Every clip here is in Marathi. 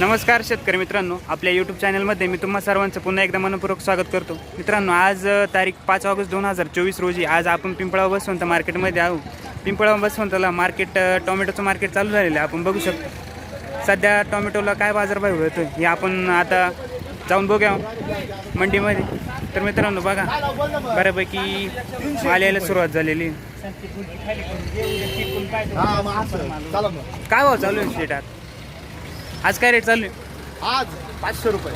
नमस्कार शेतकरी मित्रांनो आपल्या यूट्यूब चॅनलमध्ये मी तुम्हा सर्वांचं पुन्हा एकदा मनपूर्वक स्वागत करतो. मित्रांनो आज तारीख पाच ऑगस्ट दोन हजार चोवीस रोजी आज आपण पिंपळाव बसवंत मार्केटमध्ये आहो पिंपळाव बसवंतला मार्केट टोमॅटोचं मार्केट चालू झालेलं आहे. आपण बघू शकतो. सध्या टोमॅटोला काय बाजारभाव होतो हे आपण आता जाऊन बघूया मंडीमध्ये. तर मित्रांनो बघा बऱ्यापैकी यायला सुरुवात झालेली काय भाव चालू आहे शेटात आज काय रेट चालू आहे? आज पाचशे रुपये.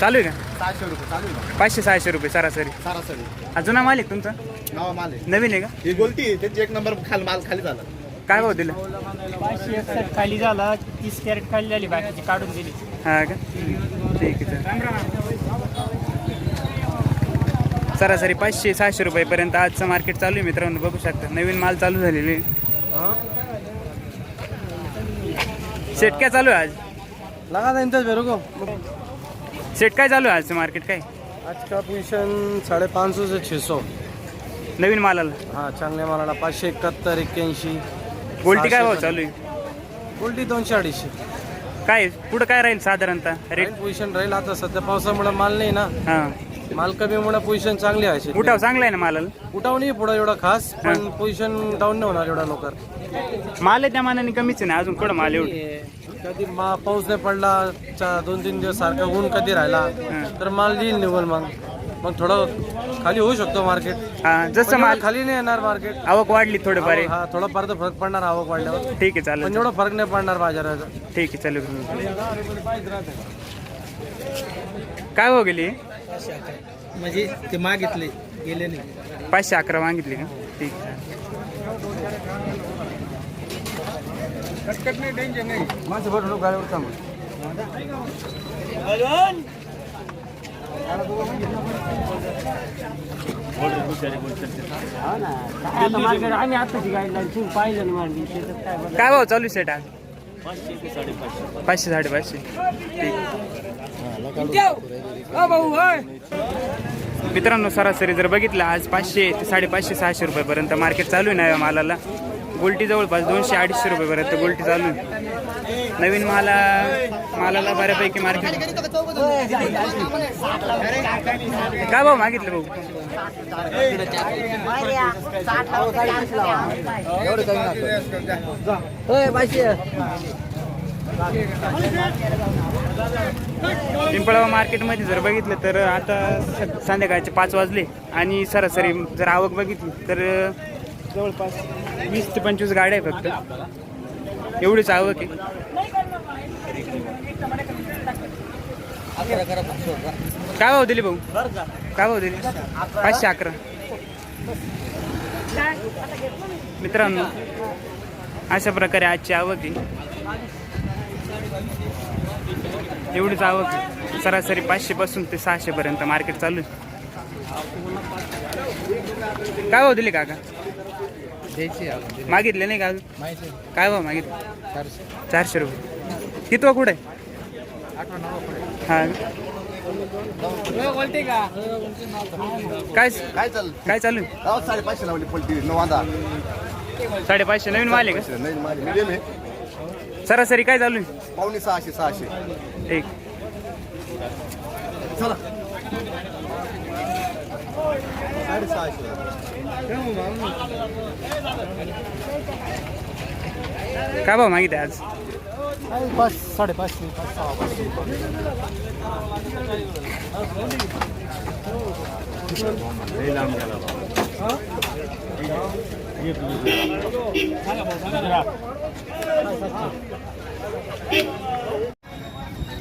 चालू आहे का? सहाशे रुपये चालू आहे. पाचशे सहाशे रुपये सरासरी. सरासरी. हा जुना माल आहे तुमचा? नावा माल आहे. नवीन आहे का? ही गोलटी त्यांची एक नंबर खाल माल खाली झाला. काय भाव दिला? पाचशे खाली झाला तीस कॅरेट खाली झाली बाकीची काढून दिली. हा का? ठीक आहे चालेल. सरासरी पाचशे सहाशे रुपयेपर्यंत आजचं मार्केट चालू आहे मित्रांनो बघू शकता. नवीन माल चालू झालेले. सेट काय चालू आहे आज? लगा था इंतज मेरे को? सेट काय चालू आहे आजचं मार्केट काय? आज का पोजिशन साढ़े पाँच सौ से छः सौ नवीन मालाला? हाँ चांगल्या मालाला पाचशे एकाहत्तर एक्क्याऐंशी. गोल्टी काय भाव चालू आहे? उलटी दोनशे अडीचशे. काय पुढं काय राहील साधारणतः? रेट रेट पोझिशन राहील आता सध्या पावसामुळे माल नाही ना. हां. माल कमीमुळे पोझिशन चांगली आहे. उठाव चांगला आहे ना मालाला? उठाव नाही पुढं एवढा खास पण पोझिशन डाऊन नाही होणार एवढा लवकर. माल आहे त्या मानाने कमीच आहे ना अजून कुठं माल एवढं? कधी मा पाऊस नाही पडला चा- दोन तीन दिवस सारखा ऊन कधी राहिला तर माल येईल निघून मग. मग थोडं खाली होऊ शकतो मार्केट हा जसं माल खाली नाही येणार मार्केट आवक वाढली थोडंफार आहे. हा थोडा फार तर फरक पडणार आवक वाढल्यावर. ठीक आहे चालेल पण एवढा फरक नाही पडणार बाजाराचा. ठीक आहे चालेल. काय हो गेली? म्हणजे ते मागितले गेले नाही. पाचशे अकरा मागितली का? ठीक आहे. माणसं भरून लोक गाडीवर थांबून नाही काय भाव चालू सेट आज पाचशे साडेपाचशे. ठीक मित्रांनो सरासरी जर बघितलं आज पाचशे ते साडेपाचशे सहाशे रुपयेपर्यंत मार्केट चालू आहे ना या मालाला. गोल्टी जवळपास दोनशे अडीचशे रुपयेपर्यंत गोल्टी चालू आहे. नवीन माला मालाला बऱ्यापैकी मार्केट काय भाऊ मागितलं भाऊ? पिंपळावा मार्केटमध्ये जर बघितलं तर आता स- संध्याकाळचे पाच वाजले आणि सरासरी जर आवक बघितली तर जवळपास वीस ते पंचवीस गाड्या आहे फक्त. एवढीच आवक आहे. काय भाव दिली भाऊ? काय भाव दिली? पाचशे अकरा. मित्रांनो अशा प्रकारे आजची आवक आहे. एवढीच आवक आहे. सरासरी पाचशे पासून ते सहाशे पर्यंत मार्केट चालू आहे. काय भाव दिले काका? मागितले नाही का अजून? काय भाव मागितले? चारशे. रुपये. कितवा कुठे हा. काय काय चाल काय चालू? आहे? गावात साडेपाचशे लावली पलटी नवादा साडेपाचशे नवीन माल आहे नवीन माल मिडियम आहे. का सरासरी काय चालू आहे? पावणे सहाशे सहाशे. एक. चला. साडेसहाशे. काय भाव मागितले आज? पाच साडेपाचशे पाच सहा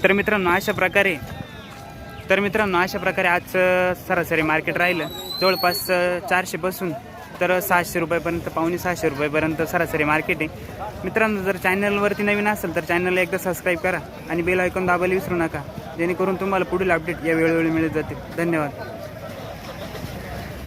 तर मित्रांनो अशा प्रकारे तर मित्रांनो अशा प्रकारे आज सरासरी मार्केट राहिलं. जवळपास चारशे चारशेपासून तर सहाशे रुपयापर्यंत पावणे सहाशे रुपयापर्यंत सरासरी मार्केट आहे. मित्रांनो जर चॅनलवरती नवीन असेल तर चॅनलला एकदा सबस्क्राईब करा आणि बेल ऐकून दाबायला विसरू नका. जेणेकरून तुम्हाला पुढील अपडेट या वेळोवेळी मिळत जाते धन्यवाद.